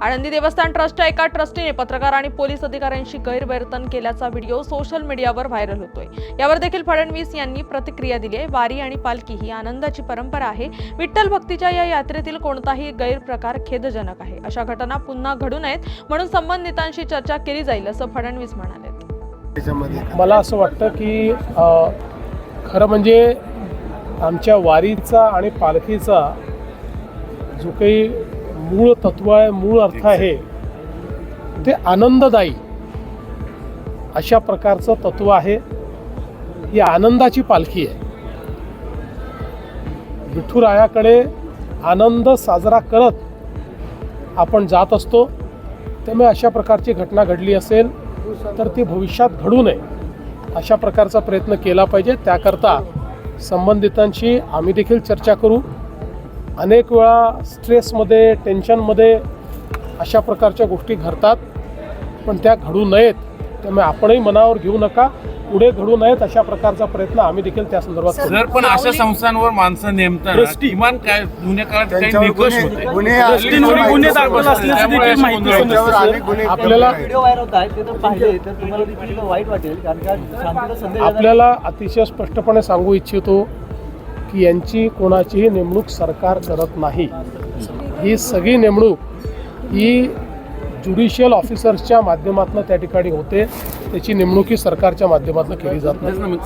आळंदी देवस्थान ट्रस्टच्या एका ट्रस्टीने पत्रकार आणि पोलीस अधिकाऱ्यांशी गैरवर्तन केल्याचा व्हिडिओ सोशल मीडियावर व्हायरल होतोय. यावर देखील फडणवीस यांनी प्रतिक्रिया दिली आहे. वारी आणि पालखी ही आनंदाची परंपरा आहे. विठ्ठल भक्तीच्या या यात्रेतील कोणताही गैरप्रकार खेदजनक आहे. अशा घटना पुन्हा घडू नयेत म्हणून संबंधितांशी चर्चा केली जाईल असं फडणवीस म्हणाले. त्याच्यामध्ये मला असं वाटतं की खरं म्हणजे आमच्या वारीचा आणि पालखीचा जो काही मूळ तत्व आहे मूळ अर्थ आहे. ते आनंददायी अशा प्रकारचं तत्व आहे. ही आनंदाची पालखी आहे. विठुरायाकडे आनंद साजरा करत आपण जात असतो त्यामुळे अशा प्रकारची घटना घडली असेल तर ती भविष्यात घडू नये. अशा प्रकारचा प्रयत्न केला पाहिजे. त्याकरता संबंधितांशी आम्ही देखील चर्चा करू. अनेक वेळा स्ट्रेसमध्ये टेन्शनमध्ये अशा प्रकारच्या गोष्टी घडतात. पण त्या घडू नयेत त्यामुळे आपणही मनावर घेऊ नका. पुढे घडू नयेत अशा प्रकारचा प्रयत्न आम्ही देखील त्या संदर्भात जर पण अशा संस्थांवर माणसं नेमताना किमान काय जुन्या काळात गुन्हे- आपल्याला- आपल्याला अतिशय स्पष्टपणे सांगू इच्छितो की यांची कोणाचीही नेमणूक सरकार करत नाही. ही सगळी नेमणूक ही ज्युडिशियल ऑफिसर्सच्या माध्यमातून त्या ठिकाणी होते. त्याची नेमणूक ही सरकारच्या माध्यमातून केली जात नाही.